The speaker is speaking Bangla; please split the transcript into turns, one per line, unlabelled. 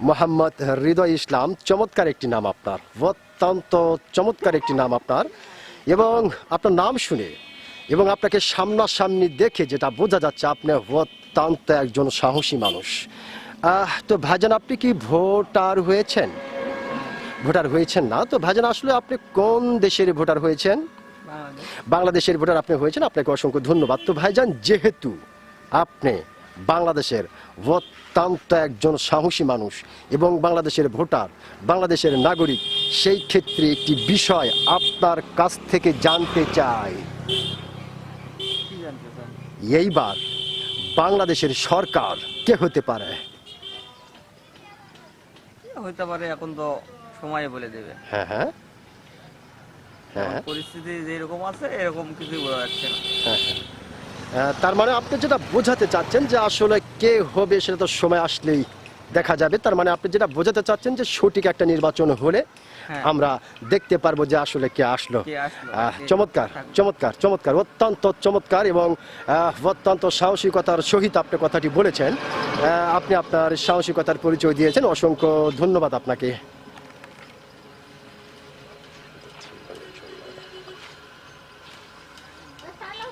মোহাম্মদ হৃদয় ইসলাম।
চমৎকার একটি নাম আপনার। অত্যন্ত চমৎকার একটি নাম আপনার। এবং আপনার নাম শুনে এবং আপনাকে সামনাসামনি দেখে যেটা বোঝা যাচ্ছে আপনি অত্যন্ত একজন সাহসী মানুষ। আহ, তো ভাইজান আপনি কি ভোটার হয়েছেন? ভোটার হয়েছেন না। তো ভাইজান আসলে আপনি কোন দেশের ভোটার হয়েছেন? বাংলাদেশের ভোটার আপনি হয়েছেন। আপনাকে অসংখ্য ধন্যবাদ। তো ভাইজান যেহেতু আপনি বাংলাদেশের অত্যন্ত একজন সাহসী মানুষ এবং বাংলাদেশের ভোটার বাংলাদেশের নাগরিক সেই ক্ষেত্রে একটি বিষয় আপনার কাছ থেকে জানতে চাই।
চান
এইবার বাংলাদেশের সরকার কে হতে পারে?
হইতে পারে এখন তো সময় বলে দেবে।
হ্যাঁ হ্যাঁ। হ্যাঁ
পরিস্থিতি যেরকম আছে এরকম কিছুই বোঝা যাচ্ছে না।
হ্যাঁ, হ্যাঁ। তার মানে আপনি যেটা বোঝাতে চাচ্ছেন যে আসলে কে হবে সেটা তো সময় আসলেই দেখা যাবে। তার মানে আপনি যেটা বোঝাতে চাচ্ছেন যে সঠিক একটা নির্বাচন হলে
হ্যাঁ।
আমরা দেখতে পারব যে আসলে কে আসলো। চমৎকার চমৎকার চমৎকার অত্যন্ত চমৎকার এবং আহ, অত্যন্ত সাহসিকতার সহিত আপনি কথাটি বলেছেন। আপনি আপনার সাহসিকতার পরিচয় দিয়েছেন। অসংখ্য ধন্যবাদ আপনাকে।